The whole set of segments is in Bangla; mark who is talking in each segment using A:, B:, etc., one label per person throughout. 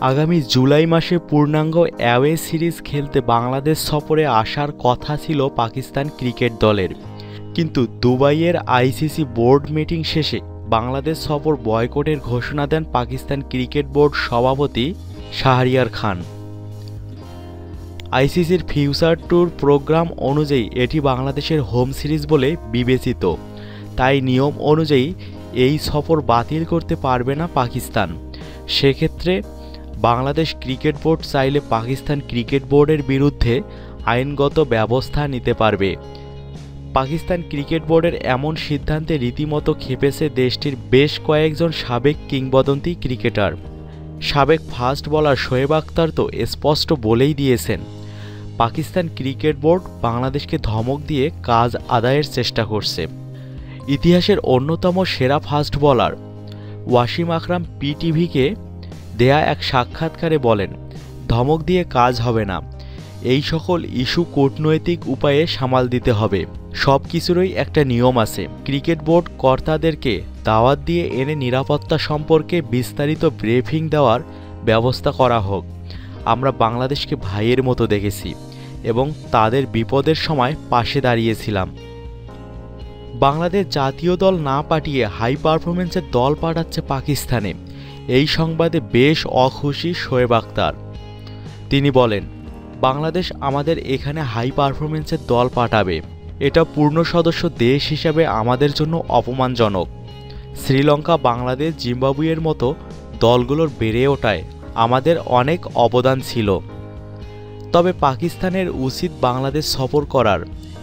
A: আগামী জুলাই মাসে পূর্ণাঙ্গ অ্যাওয়ে সিরিজ খেলতে বাংলাদেশ সফরে আসার কথা ছিল পাকিস্তান ক্রিকেট দলের। কিন্তু দুবাইয়ের আইসিসি বোর্ড মিটিং শেষে বাংলাদেশ সফর বয়কটের ঘোষণা দেন পাকিস্তান ক্রিকেট বোর্ড সভাপতি শাহরিয়ার খান। আইসিসির ফিউচার ট্যুর প্রোগ্রাম অনুযায়ী এটি বাংলাদেশের হোম সিরিজ বলে বিবেচিত। তাই নিয়ম অনুযায়ী এই সফর বাতিল করতে পারবে না পাকিস্তান। সেক্ষেত্রে বাংলাদেশ ক্রিকেট বোর্ড চাইলে পাকিস্তান ক্রিকেট বোর্ডের বিরুদ্ধে আইনগত ব্যবস্থা নিতে পারবে। পাকিস্তান ক্রিকেট বোর্ডের এমন সিদ্ধান্তে রীতিমতো খেপেছে দেশটির বেশ কয়েকজন সাবেক কিংবদন্তি ক্রিকেটার। সাবেক ফাস্ট বলার শোয়েব আক্তার তো স্পষ্ট বলেই দিয়েছেন, পাকিস্তান ক্রিকেট বোর্ড বাংলাদেশকে ধমক দিয়ে কাজ আদায়ের চেষ্টা করছে। ইতিহাসের অন্যতম সেরা ফাস্ট বলার ওয়াসিম আকরাম পিটিভিকে দেয়া এক সাক্ষাৎকারে বলেন, ধমক দিয়ে কাজ হবে না। এই সকল ইস্যু কূটনৈতিক উপায়ে সামাল দিতে হবে। সব কিছুরই একটা নিয়ম আছে। ক্রিকেট বোর্ড কর্তাদেরকে দাওয়াত দিয়ে এনে নিরাপত্তা সম্পর্কে বিস্তারিত ব্রিফিং দেওয়ার ব্যবস্থা করা হোক। আমরা বাংলাদেশকে ভাইয়ের মতো দেখেছি এবং তাদের বিপদের সময় পাশে দাঁড়িয়েছিলাম। বাংলাদেশ জাতীয় দল না পাঠিয়ে হাই পারফরমেন্সের দল পাঠাচ্ছে পাকিস্তানে। এই সংবাদে বেশ অখুশি শোয়েব আক্তার তিনি বলেন, বাংলাদেশ আমাদের এখানে হাই পারফরমেন্সের দল পাঠাবে। এটা পূর্ণ সদস্য দেশ হিসাবে আমাদের জন্য অপমানজনক। শ্রীলঙ্কা, বাংলাদেশ, জিম্বাবুয়ের মতো দলগুলোর বেড়ে ওঠায় আমাদের অনেক অবদান ছিল। তবে পাকিস্তানের উচিত বাংলাদেশ সফর করার,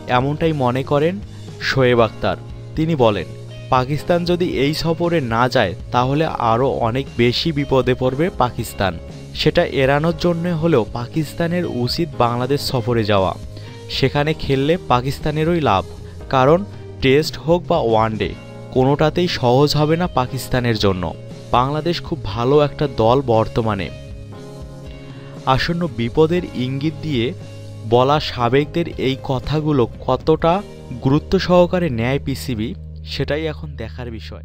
A: এমনটাই মনে করেন শোয়েব আক্তার তিনি বলেন পাকিস্তান যদি এই সফরে না যায়, তাহলে আরও অনেক বেশি বিপদে পড়বে পাকিস্তান। সেটা এড়ানোর জন্য হলেও পাকিস্তানের উচিত বাংলাদেশ সফরে যাওয়া। সেখানে খেললে পাকিস্তানেরই লাভ। কারণ, টেস্ট হোক বা ওয়ানডে কোনোটাতেই সহজ হবে না পাকিস্তানের জন্য। বাংলাদেশ খুব ভালো একটা দল বর্তমানে। আসন্ন বিপদের ইঙ্গিত দিয়ে বলা সাবেকদের এই কথাগুলো কতটা গুরুত্ব সহকারে নেয় পিসিবি সেটাই এখন দেখার বিষয়।